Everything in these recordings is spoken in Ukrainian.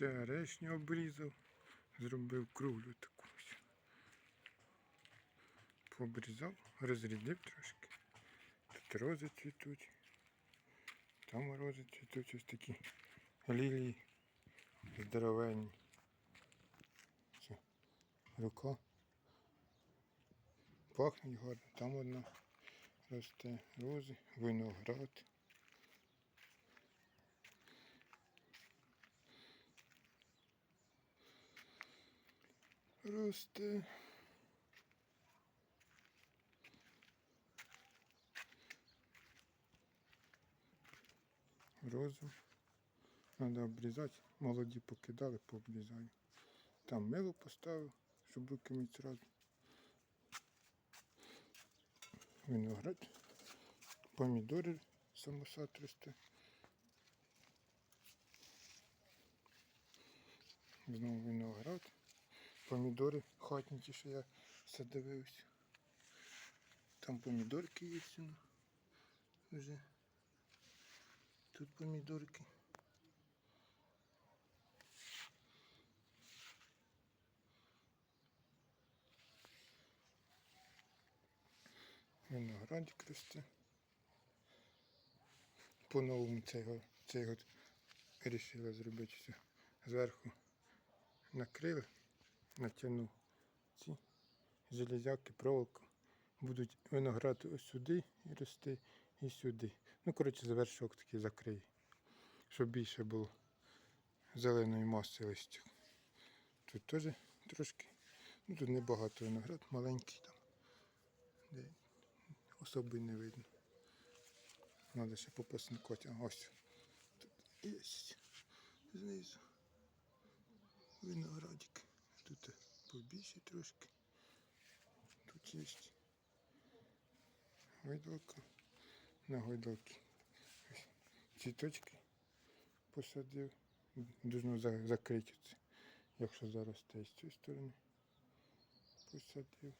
Черешню обрізав, зробив круглю таку. ось. Пообрізав, розрядив трошки. Тут рози цвітуть. Там рози цвітуть ось такі лілії здоровенні. Це рука. Пахнуть гарно. Там одна росте рози, виноград. Росте. Розу. Треба обрізати. Молоді покидали, пообрізаю. Там мило поставив, щоб руки мити зразу. Виноград. Помідори самосад росте. Знову виноград. Помідори хатні ті, що я все дивився. Там помідорки є ну, вже. Тут помідорки. Виноградик росте. По-новому цього, цього вирішила зробити все. Зверху накрили, натягнув ці железяки, проволоку. Будуть виноград ось сюди і рости, і сюди. Ну, коротше, завершок такий закрию, щоб більше було зеленої маси листя. Тут теж трошки, ну тут небагато виноград, маленький там. Де особи не видно. Треба ще попасникати. А ось тут є знизу виноградик. Тут побільше трошки. Тут є гойдалка. На гойдалки. Ось Цвіточки посадив. Должно за- закрити це, якщо зараз те з цієї сторони посадив.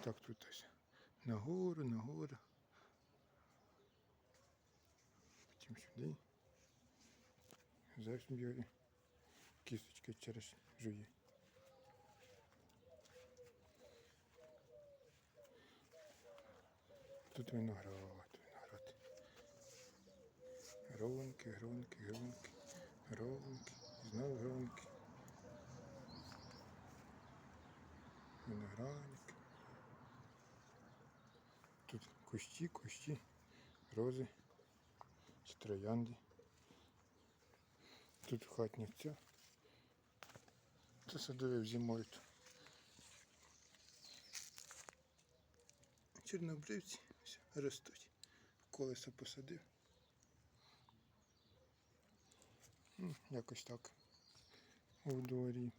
Так тут ось нагору, нагору. Потім сюди. Зараз б'є кісточки через жує. Тут виноград, виноград. Гронки, гронки, гронки, гронки, знову гронки. Виноградник. Тут кущі, кущі, рози, троянди. Тут хатня ця. Це садовив зимою. Чорнобривці ростуть. Колесо посадив. Ну, Якось так у дворі.